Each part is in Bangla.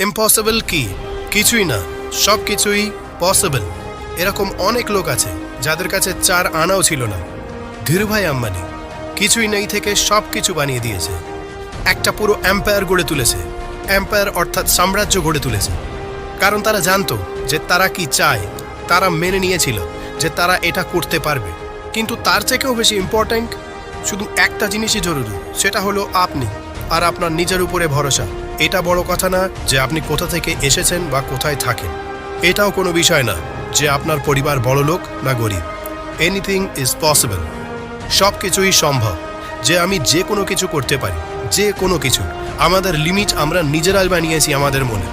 ইম্পসিবল কি? কিছুই না। সব কিছুই পসিবল এরকম অনেক লোক আছে, যাদের কাছে চার আনাও ছিল না। ধীরুভাই আম্বানি, কিছুই নেই থেকে সব কিছু বানিয়ে দিয়েছে। একটা পুরো এম্পায়ার গড়ে তুলেছে। এম্পায়ার অর্থাৎ সাম্রাজ্য গড়ে তুলেছে। কারণ তারা জানতো যে তারা কি চায়, তারা মেনে নিয়েছিল যে তারা এটা করতে পারবে। কিন্তু তার থেকেও বেশি ইম্পর্ট্যান্ট শুধু একটা জিনিসই জরুরি, সেটা হলো আপনি আর আপনার নিজের উপরে ভরসা। এটা বড় কথা না যে আপনি কোথা থেকে এসেছেন বা কোথায় থাকেন। এটাও কোনো বিষয় না যে আপনার পরিবার বড় লোক না গরিব। এনিথিং ইজ পসিবল সব কিছুই সম্ভব। যে আমি যে কোনো কিছু করতে পারি, যে কোনো কিছু। আমাদের লিমিট আমরা নিজেরাই বানিয়েছি আমাদের মনে।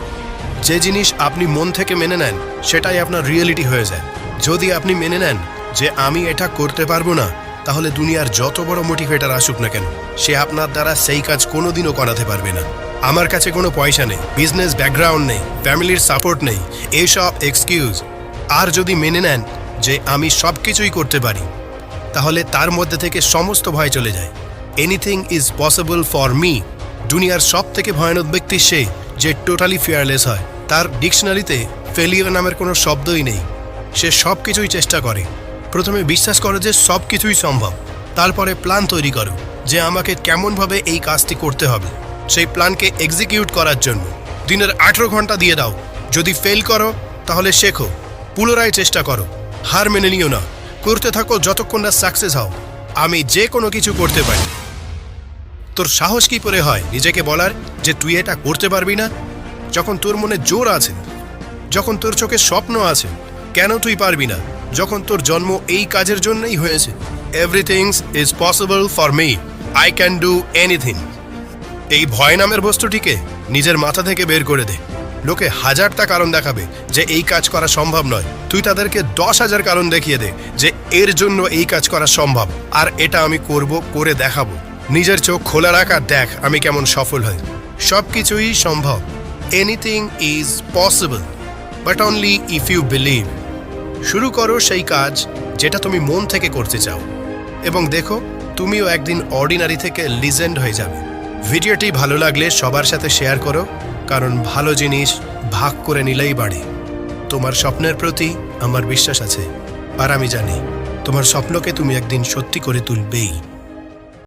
যে জিনিস আপনি মন থেকে মেনে নেন, সেটাই আপনার রিয়েলিটি হয়ে যায়। যদি আপনি মেনে নেন যে আমি এটা করতে পারব না, তাহলে দুনিয়ার যত বড় মোটিভেটার আসুক না কেন, সে আপনার দ্বারা সেই কাজ কোনোদিনও করাতে পারবে না। আমার কাছে কোনো পয়সা নেই বিজনেস ব্যাকগ্রাউন্ড নেই ফ্যামিলির সাপোর্ট নেই এইসব এক্সকিউজ আর যদি মেনে নেন যে আমি সব কিছুই করতে পারি, তাহলে তার মধ্যে থেকে সমস্ত ভয় চলে যায়। Anything is possible for me দুনিয়ার সব থেকে ভয়ানক ব্যক্তি সে যে টোটালি ফেয়ারলেস হয়। তার ডিকশনারিতে ফেলিয়ার নামের কোনো শব্দই নেই। সে সব কিছুই চেষ্টা করে। প্রথমে বিশ্বাস করো যে সব কিছুই সম্ভব। তারপরে প্ল্যান তৈরি করো যে আমাকে কেমনভাবে এই কাজটি করতে হবে। সেই প্ল্যানকে এক্সিকিউট করার জন্য। দিনের আঠেরো ঘণ্টা দিয়ে দাও। যদি ফেল করো, তাহলে শেখো। পুনরায় চেষ্টা করো। হার মেনে নিও না। করতে থাকো যতক্ষণ না সাকসেস হও। আমি যে কোনো কিছু করতে পারি। তোর সাহস কি করে হয় নিজেকে বলার যে তুই এটা করতে পারবি না? যখন তোর মনে জোর আছে, যখন তোর চোখে স্বপ্ন আছে, কেন তুই পারবি না? যখন তোর জন্ম এই কাজের জন্যই হয়েছে। Everything's is possible for me I can do anything এই ভয় নামের বস্তুটিকে নিজের মাথা থেকে বের করে দে। লোকে হাজারটা কারণ দেখাবে যে এই কাজ করা সম্ভব নয়। তুই তাদেরকে দশ হাজার কারণ দেখিয়ে দে যে এর জন্য এই কাজ করা সম্ভব। আর এটা আমি করব, করে দেখাবো। নিজের চোখ খোলা রাখ দেখ আমি কেমন সফল হই। সব কিছুই সম্ভব। Anything is possible but only if you believe শুরু করো সেই কাজ যেটা তুমি মন থেকে করতে চাও। এবং দেখো, তুমিও একদিন অর্ডিনারি থেকে লিজেন্ড হয়ে যাবে। ভিডিওটি ভালো লাগলে সবার সাথে শেয়ার করো, কারণ ভালো জিনিস ভাগ করে নিলেই বাড়ে। তোমার স্বপ্নের প্রতি আমার বিশ্বাস আছে, আর আমি জানি, তোমার স্বপ্নকে তুমি একদিন সত্যি করে তুলবেই।